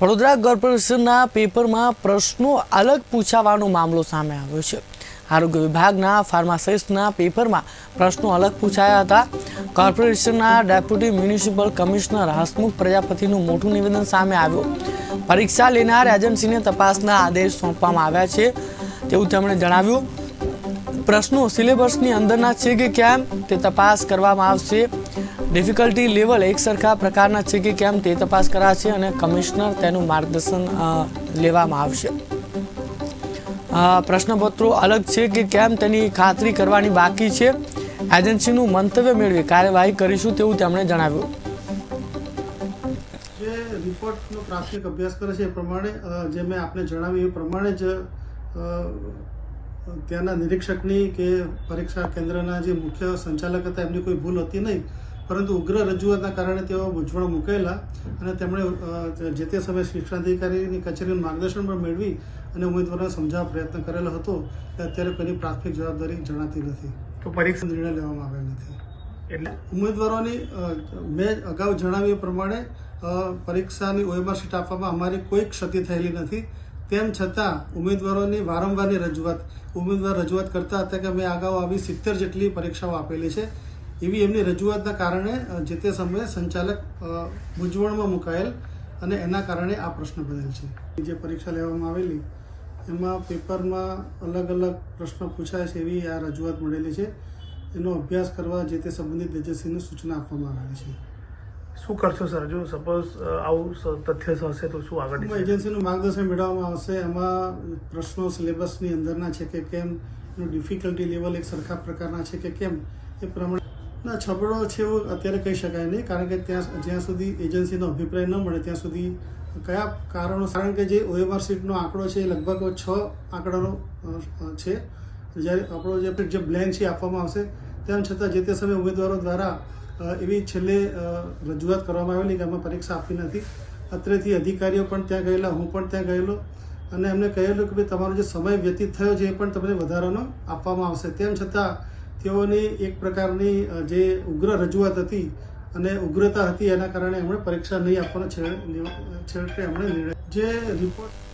વડોદરા કોર્પોરેશનના પેપરમાં પ્રશ્નો અલગ પૂછાવાનો મામલો સામે આવ્યો છે. આરોગ્ય વિભાગના ફાર્માસિસ્ટના પેપરમાં પ્રશ્નો અલગ પૂછાયા હતા. કોર્પોરેશનના ડેપ્યુટી મ્યુનિસિપલ કમિશનર હસમુખ પ્રજાપતિનું મોટું નિવેદન સામે આવ્યું. પરીક્ષા લેનાર એજન્સીને તપાસના આદેશ સોંપવામાં આવ્યા છે. તેવું તેમણે જણાવ્યું. પ્રશ્નો સિલેબસની અંદરના છે કે કેમ તે તપાસ કરવામાં આવશે. ડિફિકલ્ટી લેવલ એક સરખા પ્રકારના છે કે કેમ તે તપાસ કરાશે અને કમિશનર તેનું માર્ગદર્શન લેવામાં આવશે. પ્રશ્નપત્રો અલગ છે કે કેમ તેની ખાતરી કરવાની બાકી છે. એજન્સીનું મંતવ્ય મેળવી કાર્યવાહી કરીશું તેવું તેમણે જણાવ્યું. જે રિપોર્ટનો પ્રાથમિક અભ્યાસ કરે છે એ પ્રમાણે જે મેં આપને જણાવ્યું એ પ્રમાણે જ ત્યાંના નિરીક્ષકની કે પરીક્ષા કેન્દ્રના જે મુખ્ય સંચાલક હતા એમની કોઈ ભૂલ હતી નહીં. પરંતુ ઉગ્ર રજૂઆતના કારણે તેઓ મૂંઝવણ મૂકેલા અને તેમણે જે તે સમયે શિક્ષણાધિકારીની કચેરીનું માર્ગદર્શન પણ મેળવી અને ઉમેદવારોને સમજાવવા પ્રયત્ન કરેલો હતો કે અત્યારે કોઈની પ્રાથમિક જવાબદારી જણાતી નથી. તો પરીક્ષા નિર્ણય લેવામાં આવેલ નથી. એટલે ઉમેદવારોની મેં અગાઉ જણાવ્યું પ્રમાણે પરીક્ષાની ઓએમઆર શીટ આપવામાં અમારી કોઈ ક્ષતિ થયેલી નથી. તેમ છતાં, ઉમેદવારોની વારંવારની રજૂઆત, ઉમેદવાર રજૂઆત કરતા હતા કે મેં અગાઉ આવી સિત્તેર જેટલી પરીક્ષાઓ આપેલી છે. એવી એમની રજૂઆતના કારણે જે તે સમયે સંચાલક મૂંઝવણમાં મુકાયેલ અને એના કારણે આ પ્રશ્ન બનેલ છે. જે પરીક્ષા લેવામાં આવેલી, એમાં પેપરમાં અલગ અલગ પ્રશ્ન પૂછાય છે એવી આ રજૂઆત મળેલી છે. એનો અભ્યાસ કરવા જે તે સંબંધિત એજન્સીને સૂચના આપવામાં આવેલી છે. શું કરશો સર? જો સપોઝ આવું તથ્ય હશે તો શું આગળ એજન્સીનું માર્ગદર્શન મેળવવામાં આવશે? એમાં પ્રશ્નો સિલેબસની અંદરના છે કે કેમ? એનું ડિફિકલ્ટી લેવલ એક સરખા પ્રકારના છે કે કેમ? એ પ્રમાણે ના છબડો છે એવું અત્યારે કહી શકાય નહીં કારણ કે ત્યાં જ્યાં સુધી એજન્સીનો અભિપ્રાય ન મળે ત્યાં સુધી કયા કારણો કારણ કે જે ઓએમઆર સીટનો આંકડો છે એ લગભગ છ આંકડાનો છે. જ્યારે આપણો જે જે બ્લેન્ક છે આપવામાં આવશે તેમ છતાં જે તે સમયે ઉમેદવારો દ્વારા એવી છેલ્લે રજૂઆત કરવામાં આવેલી કે અમે પરીક્ષા આપી નથી. અત્રેથી અધિકારીઓ પણ ત્યાં ગયેલા, હું પણ ત્યાં ગયેલો. અને એમને કહેલું કે ભાઈ તમારો જે સમય વ્યતીત થયો છે એ પણ તમને વધારાનો આપવામાં આવશે. તેમ છતાં તેઓની એક પ્રકારની જે ઉગ્ર રજૂઆત હતી અને ઉગ્રતા હતી એના કારણે એમણે પરીક્ષા નહીં આપવાનો છેડે એમણે નિર્ણય જે રિપોર્ટ